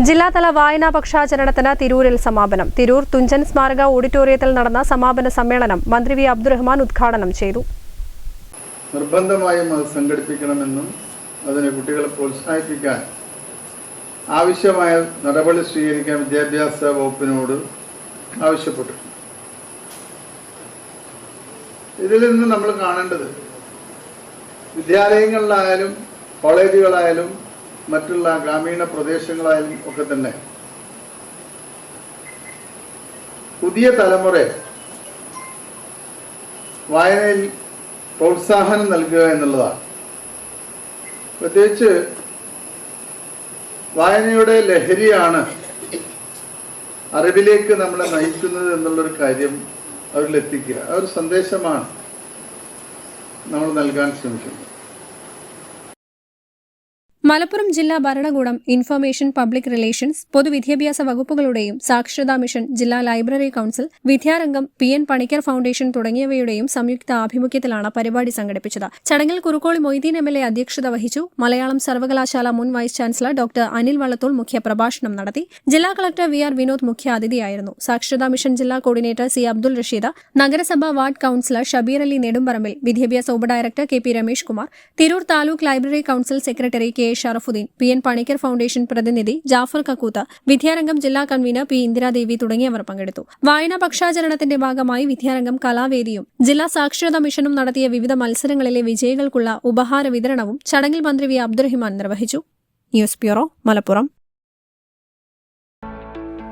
ജില്ലാതല വായനാ പക്ഷാചരണത്തിന് തിരൂരിൽ സമാപനം. തിരൂർ തുഞ്ചൻ സ്മാരക ഓഡിറ്റോറിയത്തിൽ നടന്ന സമാപന സമ്മേളനം മന്ത്രി വി അബ്ദുറഹ്മാൻ ഉദ്ഘാടനം ചെയ്തു. നിർബന്ധമായും അത് സംഘടിപ്പിക്കണമെന്നും അതിന് കുട്ടികളെ പ്രോത്സാഹിപ്പിക്കാൻ ആവശ്യമായ നടപടി സ്വീകരിക്കാൻ വിദ്യാഭ്യാസ വകുപ്പിനോട് ആവശ്യപ്പെട്ടു. ഇതിൽ നിന്ന് നമ്മൾ കാണേണ്ടത് വിദ്യാലയങ്ങളിലായാലും കോളേജുകളായാലും മറ്റുള്ള ഗ്രാമീണ പ്രദേശങ്ങളായാലും ഒക്കെ തന്നെ. പുതിയ തലമുറ വായനയിൽ പ്രോത്സാഹനം നൽകുക എന്നുള്ളതാണ്. പ്രത്യേകിച്ച് വായനയുടെ ലഹരിയാണ് അറിവിലേക്ക് നമ്മളെ നയിക്കുന്നത് എന്നുള്ളൊരു കാര്യം അവരിലെത്തിക്കുക. ആ ഒരു സന്ദേശമാണ് നമ്മൾ നൽകാൻ ശ്രമിക്കുന്നത്. മലപ്പുറം ജില്ലാ ഭരണകൂടം ഇൻഫർമേഷൻ പബ്ലിക് റിലേഷൻസ് പൊതുവിദ്യാഭ്യാസ വകുപ്പുകളുടെയും സാക്ഷരതാ മിഷൻ ജില്ലാ library council Vidyarangam P N Panicker foundation തുടങ്ങിയവയുടെയും സംയുക്ത ആഭിമുഖ്യത്തിലാണ് പരിപാടി സംഘടിപ്പിച്ചത്. ചടങ്ങിൽ Kurukkoli Moideen M L A അധ്യക്ഷത വഹിച്ചു. മലയാളം സർവകലാശാല മുൻ vice chancellor doctor Anil Vallathol മുഖ്യ പ്രഭാഷണം നടത്തി. ജില്ലാ കളക്ടർ വി ആർ വിനോദ് മുഖ്യ അതിഥിയായിരുന്നു സാക്ഷരതാ മിഷൻ ജില്ലാ കോർഡിനേറ്റർ സി അബ്ദുൾ റഷീദ് നഗരസഭാ വാർഡ് കൌൺസിലർ ഷബീർ അലി നെടുമ്പറമ്പിൽ വിദ്യാഭ്യാസ ഉപഡയറക്ടർ K P Ramesh Kumar Tirur taluk library council secretary K Sharafuddin P N Panicker foundation പ്രതിനിധി ജാഫർ കക്കൂത്ത് വിദ്യാരംഗം ജില്ലാ കൺവീനർ പി ഇന്ദിരാദേവി തുടങ്ങിയവർ പങ്കെടുത്തു. വായനാ പക്ഷാചരണത്തിന്റെ ഭാഗമായി വിദ്യാരംഗം കലാവേദിയും ജില്ലാ സാക്ഷരതാ മിഷനും നടത്തിയ വിവിധ മത്സരങ്ങളിലെ വിജയികൾക്കുള്ള ഉപഹാര വിതരണവും ചടങ്ങിൽ മന്ത്രി വി അബ്ദുറഹിമാൻ നിർവഹിച്ചു. News bureau Malappuram.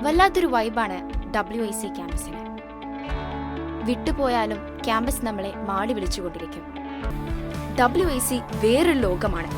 വല്ലാത്തൊരു വൈബാണ് ഡബ്ല്യു ഐ സി ക്യാമ്പസിന്. വിട്ടുപോയാലും ക്യാമ്പസ് നമ്മളെ മാടി വിളിച്ചുകൊണ്ടിരിക്കും. ഡബ്ല്യു ഐ സി വേറൊരു ലോകമാണ്.